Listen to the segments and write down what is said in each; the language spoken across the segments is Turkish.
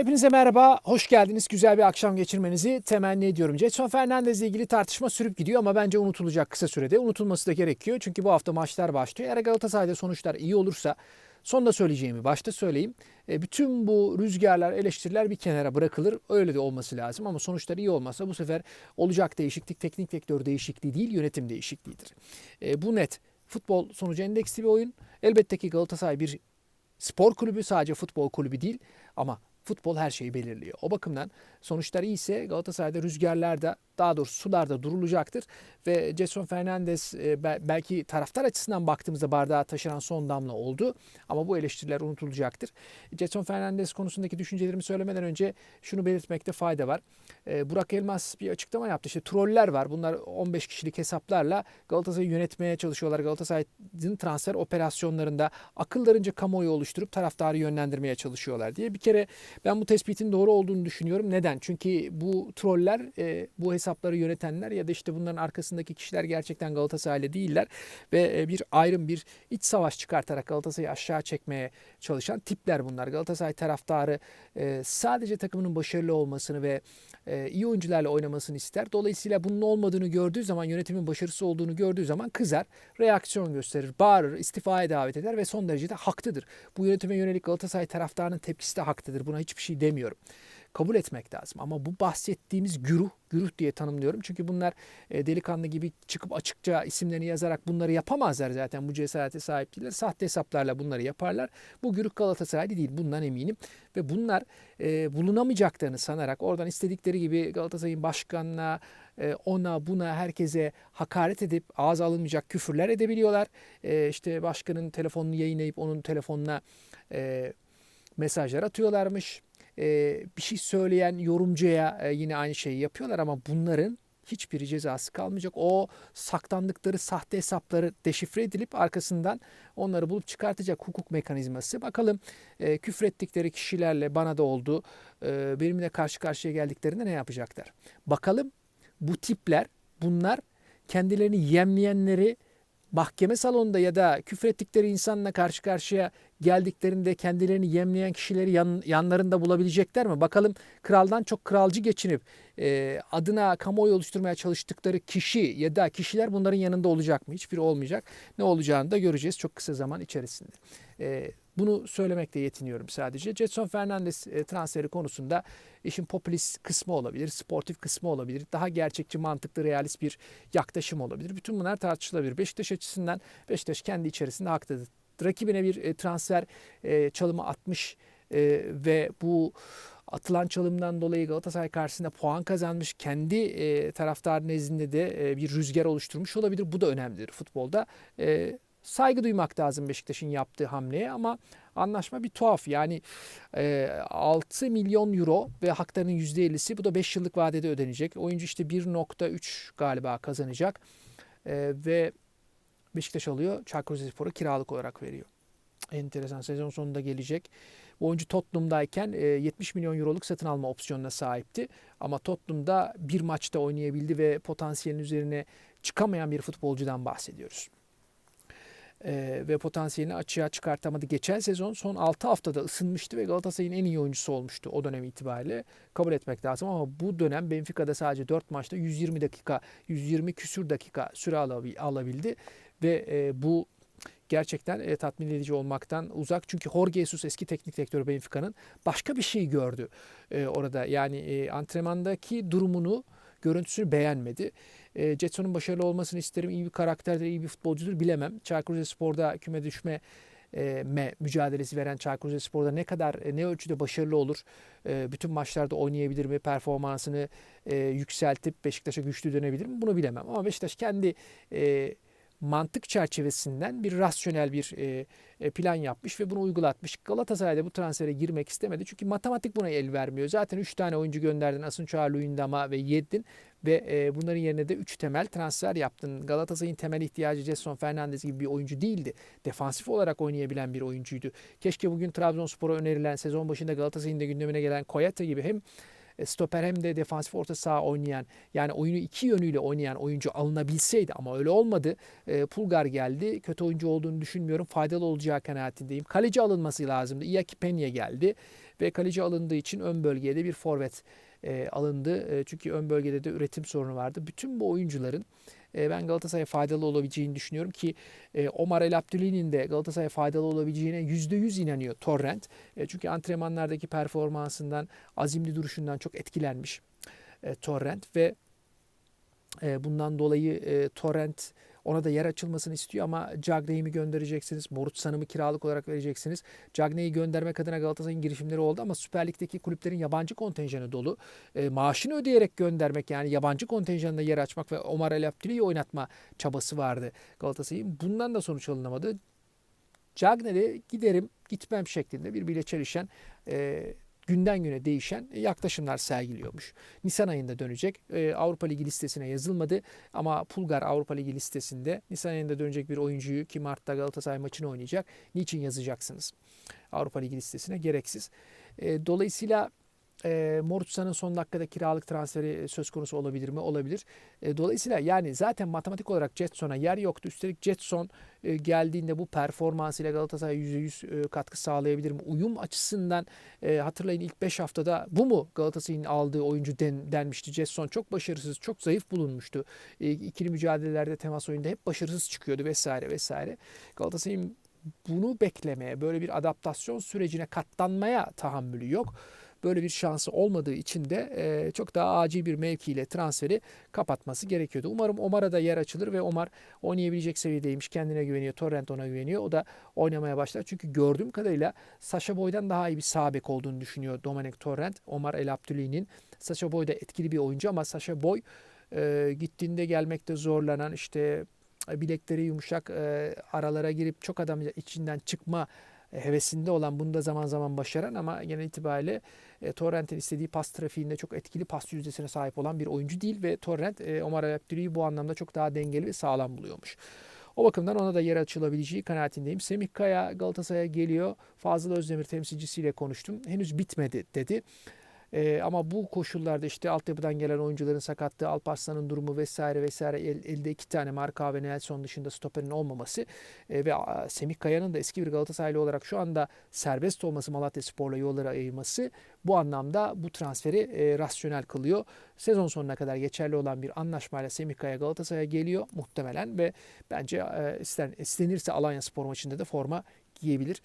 Hepinize merhaba, hoş geldiniz. Güzel bir akşam geçirmenizi temenni ediyorum. Jetson Fernandez ilgili tartışma sürüp gidiyor ama bence unutulacak kısa sürede. Unutulması da gerekiyor çünkü bu hafta maçlar başlıyor. Eğer Galatasaray'da sonuçlar iyi olursa sonda söyleyeceğimi başta söyleyeyim. E, bütün bu rüzgarlar, eleştiriler bir kenara bırakılır. Öyle de olması lazım ama sonuçlar iyi olmasa bu sefer olacak değişiklik teknik direktör değişikliği değil, yönetim değişikliğidir. E, bu net. Futbol sonucu endeksli bir oyun. Elbette ki Galatasaray bir spor kulübü sadece futbol kulübü değil ama futbol her şeyi belirliyor. O bakımdan sonuçlar iyiyse Galatasaray'da rüzgarlarda daha doğrusu sularda durulacaktır. Ve Jetson Fernandez e, belki taraftar açısından baktığımızda bardağa taşıran son damla oldu. Ama bu eleştiriler unutulacaktır. Jetson Fernandez konusundaki düşüncelerimi söylemeden önce şunu belirtmekte fayda var. E, Burak Elmas bir açıklama yaptı. İşte troller var. Bunlar 15 kişilik hesaplarla Galatasaray'ı yönetmeye çalışıyorlar. Galatasaray'ın transfer operasyonlarında akıllarınca kamuoyu oluşturup taraftarı yönlendirmeye çalışıyorlar diye. Bir kere ben bu tespitin doğru olduğunu düşünüyorum. Neden? Çünkü bu troller, e, bu hesapları yönetenler ya da işte bunların arkasındaki kişiler gerçekten Galatasaraylı değiller ve e, bir ayrım, bir iç savaş çıkartarak Galatasaray'ı aşağı çekmeye çalışan tipler bunlar. Galatasaray taraftarı e, sadece takımının başarılı olmasını ve e, iyi oyuncularla oynamasını ister. Dolayısıyla bunun olmadığını gördüğü zaman, yönetimin başarısı olduğunu gördüğü zaman kızar, reaksiyon gösterir, bağırır, istifaya davet eder ve son derece de haklıdır. Bu yönetime yönelik Galatasaray taraftarının tepkisi de haklıdır. Buna hiçbir şey demiyorum kabul etmek lazım. Ama bu bahsettiğimiz güruh, güruh diye tanımlıyorum. Çünkü bunlar e, delikanlı gibi çıkıp açıkça isimlerini yazarak bunları yapamazlar zaten. Bu cesarete sahip değiller. Sahte hesaplarla bunları yaparlar. Bu güruh Galatasaraylı değil. Bundan eminim. Ve bunlar e, bulunamayacaklarını sanarak oradan istedikleri gibi Galatasaray'ın başkanına, e, ona buna herkese hakaret edip ağız alınmayacak küfürler edebiliyorlar. E, işte başkanın telefonunu yayınlayıp onun telefonuna mesajlar atıyorlarmış e, bir şey söyleyen yorumcuya e, yine aynı şeyi yapıyorlar ama bunların hiçbir cezası kalmayacak. O saklandıkları sahte hesapları deşifre edilip arkasından onları bulup çıkartacak hukuk mekanizması. Bakalım e, küfrettikleri kişilerle bana da oldu. E, benimle karşı karşıya geldiklerinde ne yapacaklar? Bakalım bu tipler bunlar kendilerini yemleyenleri mahkeme salonunda ya da küfrettikleri insanla karşı karşıya geldiklerinde kendilerini yemleyen kişileri yan, yanlarında bulabilecekler mi? Bakalım kraldan çok kralcı geçinip e, adına kamuoyu oluşturmaya çalıştıkları kişi ya da kişiler bunların yanında olacak mı? Hiçbiri olmayacak. Ne olacağını da göreceğiz çok kısa zaman içerisinde. E, bunu söylemekle yetiniyorum sadece. Jetson Fernandez e, transferi konusunda işin popülist kısmı olabilir, sportif kısmı olabilir, daha gerçekçi, mantıklı, realist bir yaklaşım olabilir. Bütün bunlar tartışılabilir. Beşiktaş açısından Beşiktaş kendi içerisinde haklıdır. Rakibine bir e, transfer e, çalımı atmış ve bu atılan çalımdan dolayı Galatasaray karşısında puan kazanmış. Kendi e, taraftar nezdinde de e, bir rüzgar oluşturmuş olabilir. Bu da önemlidir futbolda. E, saygı duymak lazım Beşiktaş'ın yaptığı hamleye ama anlaşma bir tuhaf. Yani e, 6 milyon euro ve haklarının %50'si bu da 5 yıllık vadede ödenecek. Oyuncu işte 1.3 galiba kazanacak e, ve Beşiktaş alıyor. Çaykur Rizespor'a kiralık olarak veriyor. Enteresan sezon sonunda gelecek. Bu oyuncu Tottenham'dayken 70 milyon euroluk satın alma opsiyonuna sahipti. Ama Tottenham'da bir maçta oynayabildi ve potansiyelin üzerine çıkamayan bir futbolcudan bahsediyoruz e, ve potansiyelini açığa çıkartamadı. Geçen sezon son 6 haftada ısınmıştı ve Galatasaray'ın en iyi oyuncusu olmuştu o dönem itibariyle. Kabul etmek lazım ama bu dönem Benfica'da sadece 4 maçta 120 dakika, 120 küsür dakika süre alabildi ve e, bu gerçekten e, tatmin edici olmaktan uzak. Çünkü Jorge Jesus eski teknik direktörü Benfica'nın başka bir şey gördü e, orada. Yani e, antrenmandaki durumunu görüntüsünü beğenmedi. E, Jetson'un başarılı olmasını isterim. İyi bir karakterdir, iyi bir futbolcudur bilemem. Çaykur Rizespor'da küme düşme e, me mücadelesi veren Çaykur Rizespor'da ne kadar e, ne ölçüde başarılı olur? E, bütün maçlarda oynayabilir mi? Performansını e, yükseltip Beşiktaş'a güçlü dönebilir mi? Bunu bilemem. Ama Beşiktaş kendi e, mantık çerçevesinden bir rasyonel bir e, e, plan yapmış ve bunu uygulatmış. Galatasaray'da bu transfere girmek istemedi. Çünkü matematik buna el vermiyor. Zaten 3 tane oyuncu gönderdin. Asunçar, Luyendama ve Yedlin ve e, bunların yerine de 3 temel transfer yaptın. Galatasaray'ın temel ihtiyacı Jason Fernandez gibi bir oyuncu değildi. Defansif olarak oynayabilen bir oyuncuydu. Keşke bugün Trabzonspor'a önerilen sezon başında Galatasaray'ın da gündemine gelen Koyata gibi hem stoper hem de defansif orta saha oynayan yani oyunu iki yönüyle oynayan oyuncu alınabilseydi ama öyle olmadı. E, Pulgar geldi. Kötü oyuncu olduğunu düşünmüyorum. Faydalı olacağı kanaatindeyim. Kaleci alınması lazımdı. Iaki Peña geldi ve kaleci alındığı için ön bölgeye de bir forvet e, alındı. E, çünkü ön bölgede de üretim sorunu vardı. Bütün bu oyuncuların e, ben Galatasaray'a faydalı olabileceğini düşünüyorum ki e, Omar El Abdülli'nin de Galatasaray'a faydalı olabileceğine %100 inanıyor Torrent. E, çünkü antrenmanlardaki performansından, azimli duruşundan çok etkilenmiş e, Torrent ve e, bundan dolayı e, Torrent ona da yer açılmasını istiyor ama Cagney'i mi göndereceksiniz? Morutsan'ı mı kiralık olarak vereceksiniz? Cagney'i göndermek adına Galatasaray'ın girişimleri oldu ama Süper Lig'deki kulüplerin yabancı kontenjanı dolu. E, maaşını ödeyerek göndermek yani yabancı kontenjanında yer açmak ve Omar El Abdülli'yi oynatma çabası vardı Galatasaray'ın. Bundan da sonuç alınamadı. Cagney'de giderim gitmem şeklinde birbiriyle çelişen e, günden güne değişen yaklaşımlar sergiliyormuş. Nisan ayında dönecek. Ee, Avrupa Ligi listesine yazılmadı ama Pulgar Avrupa Ligi listesinde Nisan ayında dönecek bir oyuncuyu ki Mart'ta Galatasaray maçını oynayacak. Niçin yazacaksınız? Avrupa Ligi listesine gereksiz. Ee, dolayısıyla e, Morutsa'nın son dakikada kiralık transferi söz konusu olabilir mi? Olabilir. E, dolayısıyla yani zaten matematik olarak Jetson'a yer yoktu. Üstelik Jetson e, geldiğinde bu performansıyla Galatasaray %100 e, katkı sağlayabilir mi? Uyum açısından e, hatırlayın ilk 5 haftada bu mu Galatasaray'ın aldığı oyuncu den, denmişti. Jetson çok başarısız, çok zayıf bulunmuştu. E, ikili mücadelelerde temas oyunda hep başarısız çıkıyordu vesaire vesaire. Galatasaray'ın bunu beklemeye, böyle bir adaptasyon sürecine katlanmaya tahammülü yok böyle bir şansı olmadığı için de e, çok daha acil bir mevkiyle transferi kapatması gerekiyordu. Umarım Omar'a da yer açılır ve Omar oynayabilecek seviyedeymiş. Kendine güveniyor. Torrent ona güveniyor. O da oynamaya başlar. Çünkü gördüğüm kadarıyla Sasha Boy'dan daha iyi bir sağ bek olduğunu düşünüyor Dominic Torrent. Omar El Abdülli'nin. Sasha Boy da etkili bir oyuncu ama Sasha Boy e, gittiğinde gelmekte zorlanan işte bilekleri yumuşak e, aralara girip çok adam içinden çıkma hevesinde olan bunu da zaman zaman başaran ama genel itibariyle e, Torrent'in istediği pas trafiğinde çok etkili pas yüzdesine sahip olan bir oyuncu değil ve Torrent e, Omar Abdülü'yü bu anlamda çok daha dengeli ve sağlam buluyormuş. O bakımdan ona da yer açılabileceği kanaatindeyim. Semih Kaya Galatasaray'a geliyor. Fazıl Özdemir temsilcisiyle konuştum. Henüz bitmedi dedi. E, ama bu koşullarda işte altyapıdan gelen oyuncuların sakatlığı, Alparslan'ın durumu vesaire vesaire el, elde iki tane Marka ve Nelson dışında stoperin olmaması e, ve Semih Kaya'nın da eski bir Galatasaraylı olarak şu anda serbest olması Malatya Spor'la yolları ayırması bu anlamda bu transferi e, rasyonel kılıyor. Sezon sonuna kadar geçerli olan bir anlaşmayla Semih Kaya Galatasaray'a geliyor muhtemelen ve bence e, isten, istenirse Alanya Spor maçında da forma giyebilir.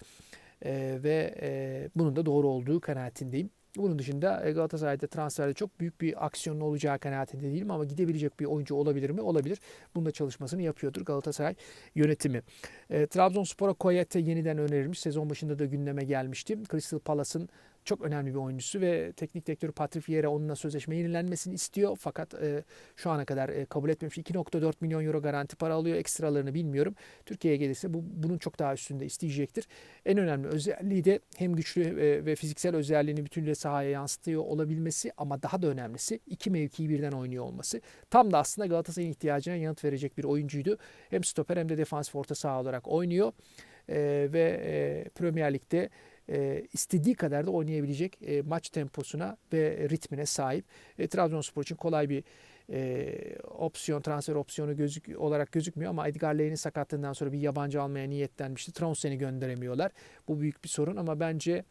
E, ve e, bunun da doğru olduğu kanaatindeyim. Bunun dışında e, Galatasaray'da transferde çok büyük bir aksiyonun olacağı kanaatinde değilim ama gidebilecek bir oyuncu olabilir mi? Olabilir. Bunda çalışmasını yapıyordur Galatasaray yönetimi. E, Trabzonspor'a Koyete yeniden önerilmiş. Sezon başında da gündeme gelmişti. Crystal Palace'ın çok önemli bir oyuncusu ve teknik direktörü Patrick Vieira onunla sözleşme yenilenmesini istiyor. Fakat e, şu ana kadar e, kabul etmemiş. 2.4 milyon euro garanti para alıyor. Ekstralarını bilmiyorum. Türkiye'ye gelirse bu bunun çok daha üstünde isteyecektir. En önemli özelliği de hem güçlü e, ve fiziksel özelliğini bütünüyle sahaya yansıtıyor olabilmesi ama daha da önemlisi iki mevkiyi birden oynuyor olması. Tam da aslında Galatasaray'ın ihtiyacına yanıt verecek bir oyuncuydu. Hem stoper hem de defansif orta saha olarak oynuyor. E, ve e, Premier Lig'de e, istediği kadar da oynayabilecek e, maç temposuna ve ritmine sahip. E, Trabzonspor için kolay bir e, opsiyon, transfer opsiyonu gözük olarak gözükmüyor ama Edgar Leh'in sakatlığından sonra bir yabancı almaya niyetlenmişti. Tronseni gönderemiyorlar. Bu büyük bir sorun ama bence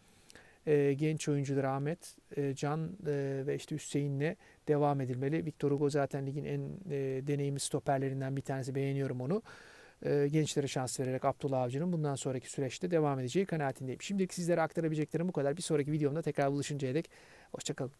e, genç oyuncular Ahmet, e, Can e, ve işte Hüseyin'le devam edilmeli. Victor Hugo zaten ligin en e, deneyimli stoperlerinden bir tanesi. Beğeniyorum onu. E, gençlere şans vererek Abdullah Avcı'nın bundan sonraki süreçte devam edeceği kanaatindeyim. Şimdilik sizlere aktarabileceklerim bu kadar. Bir sonraki videomda tekrar buluşuncaya dek hoşçakalın.